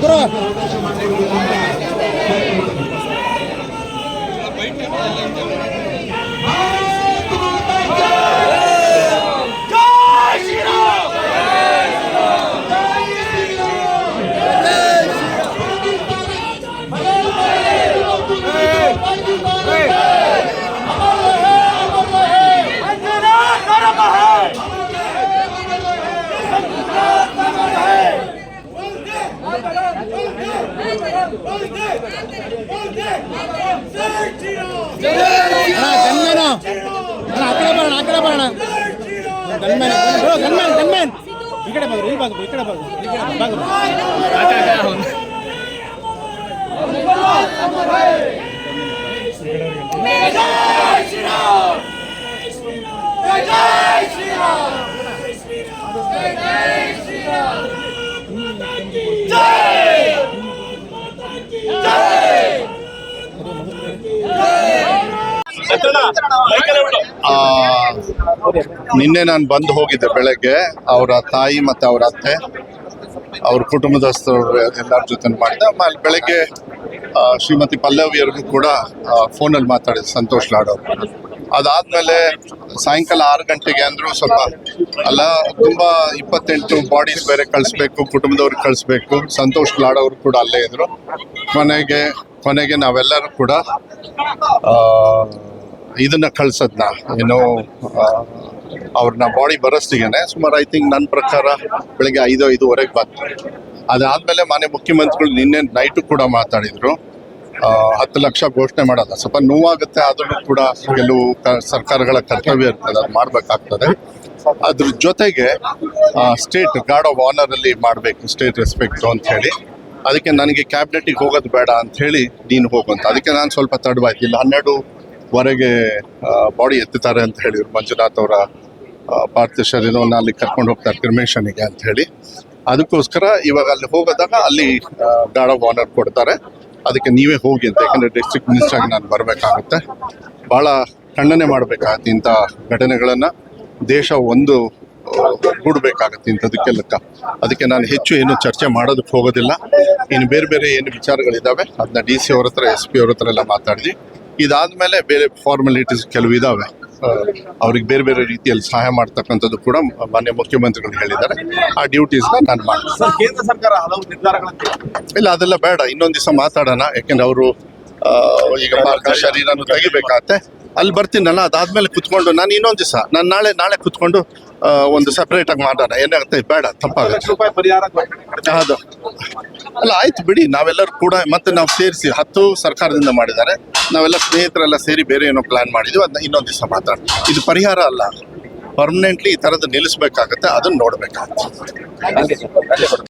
Аккуратно! ఇక్కడ బాగు ఇక్కడ బాగు ఇక్కడ బాగు ನಿನ್ನೆ ನಾನು ಬಂದು ಹೋಗಿದ್ದೆ ಬೆಳಗ್ಗೆ. ಅವರ ತಾಯಿ ಮತ್ತು ಅವರ ಅತ್ತೆ, ಅವ್ರ ಕುಟುಂಬದಸ್ಥರು ಎಲ್ಲರ ಜೊತೆ ಮಾಡಿದೆ ಆಮೇಲೆ ಬೆಳಗ್ಗೆ ಶ್ರೀಮತಿ ಪಲ್ಲವಿಯವ್ರಿಗೂ ಕೂಡ ಫೋನಲ್ಲಿ ಮಾತಾಡಿದೆ ಸಂತೋಷ್ ಲಾಡೋರು ಅದಾದ್ಮೇಲೆ ಸಾಯಂಕಾಲ ಆರು ಗಂಟೆಗೆ ಅಂದರೂ ಸ್ವಲ್ಪ, ಅಲ್ಲ, ತುಂಬ ಇಪ್ಪತ್ತೆಂಟು ಬಾಡೀಸ್ ಬೇರೆ ಕಳಿಸ್ಬೇಕು, ಕುಟುಂಬದವ್ರಿಗೆ ಕಳಿಸ್ಬೇಕು. ಸಂತೋಷ್ ಲಾಡ್ ಅವರು ಕೂಡ ಅಲ್ಲೇ ಇದ್ರು. ಕೊನೆಗೆ ಕೊನೆಗೆ ನಾವೆಲ್ಲರೂ ಕೂಡ ಇದನ್ನ ಕಳ್ಸದ್ನ. ಏನು ಅವ್ರನ್ನ ಬಾಡಿ ಬರಸ್ತಿಗೆನೆ ಸುಮಾರು ಐ ಥಿಂಕ್ ನನ್ನ ಪ್ರಕಾರ ಬೆಳಿಗ್ಗೆ ಐದು, ಐದುವರೆಗೆ ಬಂತು. ಅದಾದಮೇಲೆ ಮಾನ್ಯ ಮುಖ್ಯಮಂತ್ರಿಗಳು ನಿನ್ನೆ ನೈಟು ಕೂಡ ಮಾತಾಡಿದ್ರು. ಹತ್ತು ಲಕ್ಷ ಘೋಷಣೆ ಮಾಡೋದ? ಸ್ವಲ್ಪ ನೋವಾಗುತ್ತೆ, ಆದ್ರೂ ಕೂಡ ಕೆಲವು ಸರ್ಕಾರಗಳ ಕರ್ತವ್ಯ ಇರ್ತದೆ, ಅದು ಮಾಡಬೇಕಾಗ್ತದೆ. ಅದ್ರ ಜೊತೆಗೆ ಸ್ಟೇಟ್ ಗಾರ್ಡ್ ಆಫ್ ಆನರ್ ಅಲ್ಲಿ ಮಾಡಬೇಕು ಸ್ಟೇಟ್ ರೆಸ್ಪೆಕ್ಟು ಅಂತ ಹೇಳಿ. ಅದಕ್ಕೆ ನನಗೆ ಕ್ಯಾಬಿನೆಟಿಗೆ ಹೋಗೋದು ಬೇಡ ಅಂತ ಹೇಳಿ ನೀನು ಹೋಗು ಅಂತ. ಅದಕ್ಕೆ ನಾನು ಸ್ವಲ್ಪ ತಡವಾಯ್ತು. ಇಲ್ಲ ಹನ್ನೆರಡುವರೆಗೆ ಬಾಡಿ ಎತ್ತುತ್ತಾರೆ ಅಂತ ಹೇಳಿದ್ರು ಮಂಜುನಾಥ್ ಅವರ ಪಾರ್ಥಿವ ಶರೀರವನ್ನು ಅಲ್ಲಿ ಕರ್ಕೊಂಡು ಹೋಗ್ತಾರೆ ಕ್ರಿಮೇಶನಿಗೆ ಅಂತ ಹೇಳಿ. ಅದಕ್ಕೋಸ್ಕರ ಇವಾಗ ಅಲ್ಲಿ ಹೋಗೋದಾಗ ಅಲ್ಲಿ ಗಾರ್ಡ್ ಆಫ್ ಆನರ್ ಕೊಡ್ತಾರೆ. ಅದಕ್ಕೆ ನೀವೇ ಹೋಗಿ ಅಂತ. ಯಾಕಂದರೆ ಡಿಸ್ಟ್ರಿಕ್ಟ್ ಮಿನಿಸ್ಟರ್ ಆಗಿ ನಾನು ಬರಬೇಕಾಗುತ್ತೆ. ಭಾಳ ಖಂಡನೆ ಮಾಡಬೇಕಾಗತ್ತೆ ಇಂಥ ಘಟನೆಗಳನ್ನು. ದೇಶ ಒಂದು ಕೂಡಬೇಕಾಗತ್ತೆ ಇಂಥದಕ್ಕೆಲ್ಲಕ್ಕ ಅದಕ್ಕೆ ನಾನು ಹೆಚ್ಚು ಏನು ಚರ್ಚೆ ಮಾಡೋದಕ್ಕೆ ಹೋಗೋದಿಲ್ಲ. ಇನ್ನು ಬೇರೆ ಬೇರೆ ಏನು ವಿಚಾರಗಳಿದ್ದಾವೆ ಅದನ್ನ ಡಿ ಸಿ ಅವ್ರ ಹತ್ರ ಎಸ್ ಪಿ ಅವ್ರ ಹತ್ರ ಎಲ್ಲ ಮಾತಾಡಿದ್ವಿ ಇದಾದಮೇಲೆ ಬೇರೆ ಫಾರ್ಮಾಲಿಟೀಸ್ ಕೆಲವು ಇದ್ದಾವೆ ಅವ್ರಿಗೆ ಬೇರೆ ಬೇರೆ ರೀತಿಯಲ್ಲಿ ಸಹಾಯ ಮಾಡ್ತಕ್ಕಂಥದ್ದು ಕೂಡ ಮಾನ್ಯ ಮುಖ್ಯಮಂತ್ರಿಗಳು ಹೇಳಿದ್ದಾರೆ. ಆ ಡ್ಯೂಟೀಸ್ನ ನಾನು ಮಾಡ್ತೀನಿ. ಇಲ್ಲ ಅದೆಲ್ಲ ಬೇಡ. ಇನ್ನೊಂದು ದಿವಸ ಮಾತಾಡೋಣ. ಯಾಕೆಂದ್ರೆ ಅವರು ಈಗ ಪಾರ್ಥ ಶರೀರನೂ ತೆಗಿಬೇಕಾಗತ್ತೆ. ಅಲ್ಲಿ ಬರ್ತೀನಲ್ಲ ಅದಾದ್ಮೇಲೆ ಕುತ್ಕೊಂಡು ನಾನು ಇನ್ನೊಂದು ದಿವಸ ನಾನು ನಾಳೆ ನಾಳೆ ಕುತ್ಕೊಂಡು ಒಂದು ಸಪ್ರೇಟ್ ಆಗಿ ಮಾಡೋಣ. ಏನಾಗುತ್ತೆ ಬೇಡ ತಪ್ಪಾಗ ತಪ್ಪಾಗುತ್ತೆ. ಹೌದು. ಅಲ್ಲ ಆಯ್ತು ಬಿಡಿ ನಾವೆಲ್ಲರೂ ಕೂಡ ಮತ್ತೆ ನಾವು ಸೇರಿಸಿ ಹತ್ತು ಸರ್ಕಾರದಿಂದ ಮಾಡಿದ್ದಾರೆ. ನಾವೆಲ್ಲ ಸ್ನೇಹಿತರೆಲ್ಲ ಸೇರಿ ಬೇರೆ ಏನೋ ಪ್ಲಾನ್ ಮಾಡಿದ್ವಿ ಅದನ್ನ ಇನ್ನೊಂದು ದಿವಸ ಮಾತಾಡ ಇದು ಪರಿಹಾರ ಅಲ್ಲ ಪರ್ಮನೆಂಟ್ಲಿ ಈ ಥರದ್ದು ನಿಲ್ಲಿಸ್ಬೇಕಾಗತ್ತೆ ಅದನ್ನ ನೋಡ್ಬೇಕಾಗತ್ತೆ.